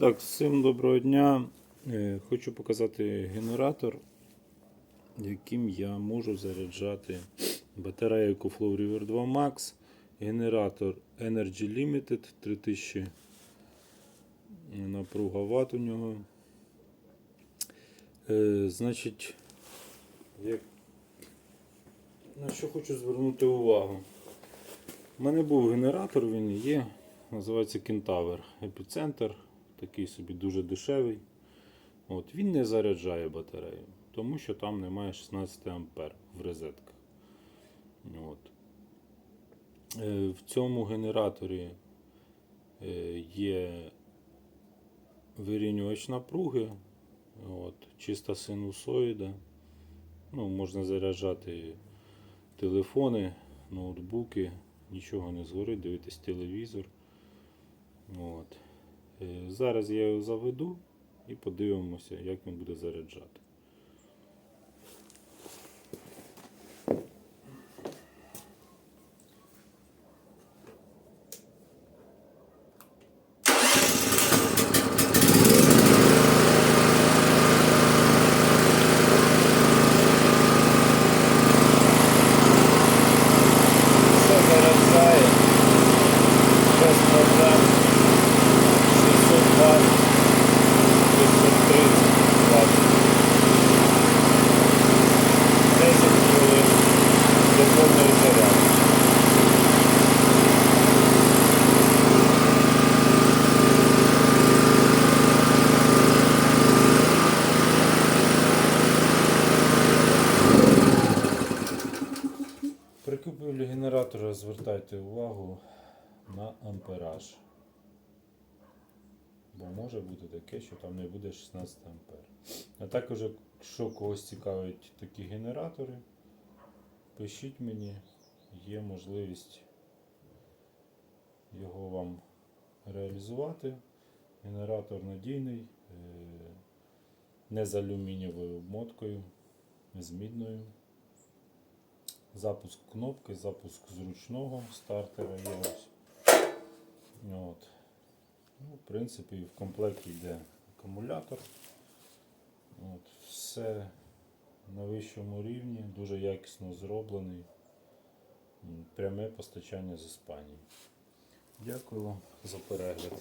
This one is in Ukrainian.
Так, всім доброго дня. Е, Хочу показати генератор, яким я можу заряджати батарею EcoFlow River 2 Max, генератор Energy Limited 3000 напруга Вт у нього. Е, Значить, як... на що хочу звернути увагу. У мене був генератор, він є. Називається Кентавр Епіцентр. Такий собі дуже дешевий. От, Він не заряджає батарею, тому що там немає 16 ампер в розетках. От. Е, В цьому генераторі е, є вирівнювач напруги, от, чиста синусоїда. Ну, можна заряджати телефони, ноутбуки, нічого не згорить, дивитись телевізор. От. Е, Зараз я його заведу і подивимося, як він буде заряджати. Купівлі звертайте увагу на ампераж. Бо може бути таке, що там не буде 16 ампер. А також, якщо когось цікавить такі генератори, пишіть мені, є можливість його вам реалізувати. Генератор надійний, е, не з алюмінієвою обмоткою, з мідною. Запуск кнопки, запуск зручного стартера є ось. От. Ну, в принципі, в комплекті йде акумулятор. От. Все на вищому рівні, дуже якісно зроблений. Пряме постачання з Іспанії. Дякую вам за перегляд.